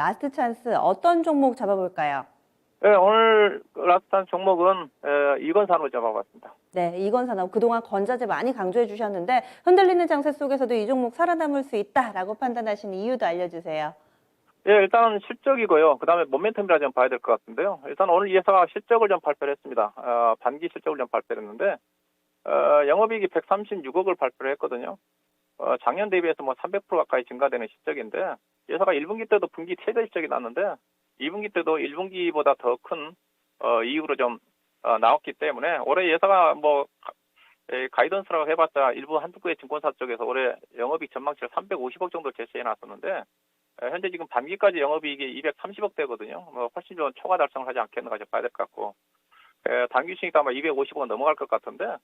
라스트 찬스 어떤 종목 잡아볼까요? 네, 오늘 라스트한 종목은 에, 이건산으로 잡아봤습니다. 네, 이건 산업 그동안 건자재 많이 강조해 주셨는데 흔들리는 장세 속에서도 이 종목 살아남을 수 있다라고 판단하신 이유도 알려주세요. 예, 일단은 실적이고요. 그 다음에 모멘텀이라 좀 봐야 될 것 같은데요. 일단 오늘 이 회사가 실적을 좀 발표를 했습니다. 어, 반기 실적을 좀 발표를 했는데, 어, 영업이익이 136억을 발표를 했거든요. 어, 작년 대비해서 뭐 300% 가까이 증가되는 실적인데, 이 회사가 1분기 때도 분기 최대 실적이 났는데, 2분기 때도 1분기보다 더 큰, 어, 이익으로 좀, 어, 나왔기 때문에, 올해 예사가 뭐, 가- 에, 가이던스라고 해봤자 일부 한두 개의 증권사 쪽에서 올해 영업이익 전망치를 350억 정도 제시해 놨었는데, 에, 현재 지금 반기까지 영업이익이 230억 대거든요. 뭐 훨씬 좀 초과 달성을 하지 않겠는가 좀 봐야 될 것 같고, 에, 단기수익도 아마 250억 넘어갈 것 같은데,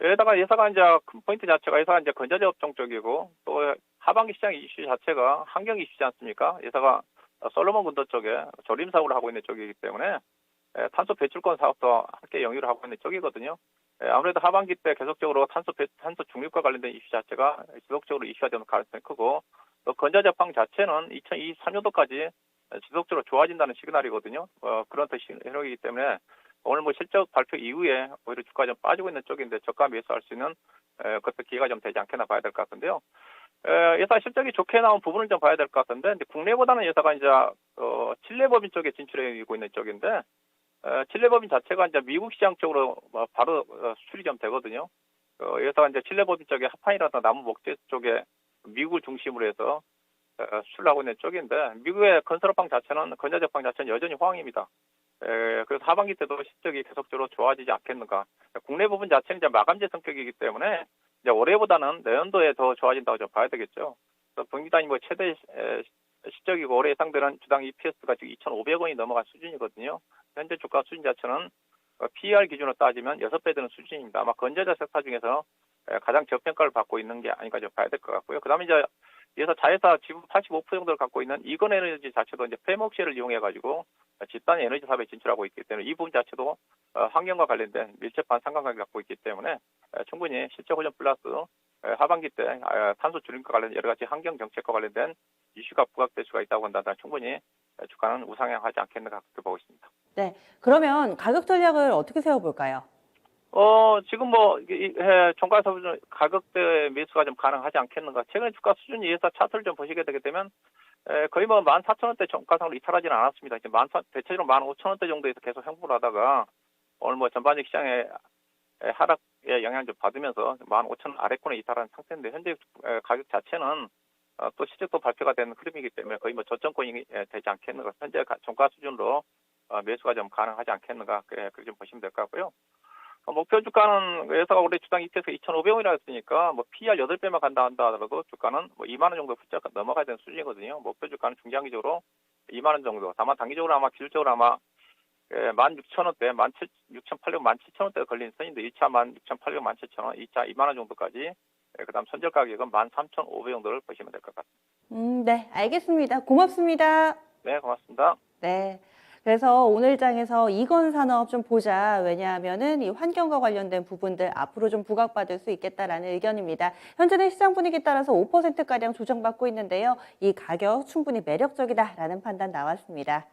여기다가 예사가 이제 큰 포인트 자체가 예사가 이제 건자재 업종 쪽이고 또 하반기 시장 이슈 자체가 환경 이슈지 않습니까? 예사가 솔로몬 군도 쪽에 조림 사업을 하고 있는 쪽이기 때문에 에, 탄소 배출권 사업도 함께 영위를 하고 있는 쪽이거든요. 에, 아무래도 하반기 때 계속적으로 탄소 배, 탄소 중립과 관련된 이슈 자체가 지속적으로 이슈가 되는 가능성이 크고 또 건자재팡 자체는 2023년도까지 지속적으로 좋아진다는 시그널이거든요. 어, 그런 뜻이 흐르기 때문에 오늘 뭐 실적 발표 이후에 오히려 주가 좀 빠지고 있는 쪽인데 저가 매수할 수 있는 에, 그것도 기회가 좀 되지 않겠나 봐야 될 것 같은데요. 에, 예사 실적이 좋게 나온 부분을 좀 봐야 될 것 같은데 근데 국내보다는 예사가 이제 어, 칠레 법인 쪽에 진출해고 있는 쪽인데 에, 칠레 법인 자체가 이제 미국 시장 쪽으로 뭐 바로 어, 수출이 좀 되거든요. 어, 예사가 이제 칠레 법인 쪽에 하판이라든가 나무 목재 쪽에 미국을 중심으로 해서 어, 수출을 하고 있는 쪽인데 미국의 건설업황 자체는 건자재팡 자체는 여전히 호황입니다. 에, 그래서 하반기 때도 실적이 계속적으로 좋아지지 않겠는가. 국내 부분 자체는 이제 마감재 성격이기 때문에 이제 올해보다는 내년도에 더 좋아진다고 좀 봐야 되겠죠. 그래서 분기 단위 뭐 최대 에, 실적이고 올해 예상되는 주당 EPS가 지금 2,500원이 넘어간 수준이거든요. 현재 주가 수준 자체는 어, PER 기준으로 따지면 6배 되는 수준입니다. 아마 건재자 섹터 중에서 에, 가장 저평가를 받고 있는 게 아닌가 좀 봐야 될 것 같고요. 그 다음에 이제 그래서 자회사 지분 85% 정도를 갖고 있는 이건 에너지 자체도 이제 페목시를 이용해 가지고 집단 에너지 사업에 진출하고 있기 때문에 이 부분 자체도 어, 환경과 관련된 밀접한 상관관계 갖고 있기 때문에 에, 충분히 실적 훈련 플러스 에, 하반기 때 아, 탄소 줄임과 관련 여러 가지 환경 정책과 관련된 이슈가 부각될 수가 있다고 한다면 충분히 에, 주가는 우상향하지 않겠는가 그렇게 보고 있습니다. 네, 그러면 가격 전략을 어떻게 세워볼까요? 어, 지금 뭐, 종가에서 가격대 매수가 좀 가능하지 않겠는가. 최근에 주가 수준이 예사 차트를 좀 보시게 되게 되면, 에, 거의 뭐 14,000원대 종가상으로 이탈하지는 않았습니다. 이제 14,000, 대체적으로 15,000원대 정도에서 계속 행보를 하다가, 오늘 뭐 전반적 시장의 에, 하락에 영향을 좀 받으면서 15,000원 아래권에 이탈한 상태인데, 현재 에, 가격 자체는 어, 또 실적도 발표가 된 흐름이기 때문에 거의 뭐 저점권이 에, 되지 않겠는가. 현재 가- 종가 수준으로 어, 매수가 좀 가능하지 않겠는가. 그, 그렇게 좀 보시면 될 것 같고요. 어, 목표 주가는 회사가 올해 주당 EPS 2,500원이라 했으니까 뭐 PR 8배만 간다 한다 하더라도 주가는 뭐 2만 원 정도 훌쩍 넘어가야 되는 수준이거든요. 목표 주가는 중장기적으로 2만 원 정도. 다만 단기적으로 아마 기술적으로 아마 예, 16,000원대, 16,800원, 17,000원대가 걸린 선인데 1차 16,800원, 17,000원, 2차 2만 원 정도까지 예, 그다음 선절 가격은 13,500 정도를 보시면 될 것 같습니다. 음, 네, 알겠습니다. 고맙습니다. 네, 고맙습니다. 네. 그래서 오늘 장에서 이건 산업 좀 보자. 왜냐하면은 이 환경과 관련된 부분들 앞으로 좀 부각받을 수 있겠다라는 의견입니다. 현재는 시장 분위기에 따라서 5%가량 조정받고 있는데요. 이 가격 충분히 매력적이다라는 판단 나왔습니다.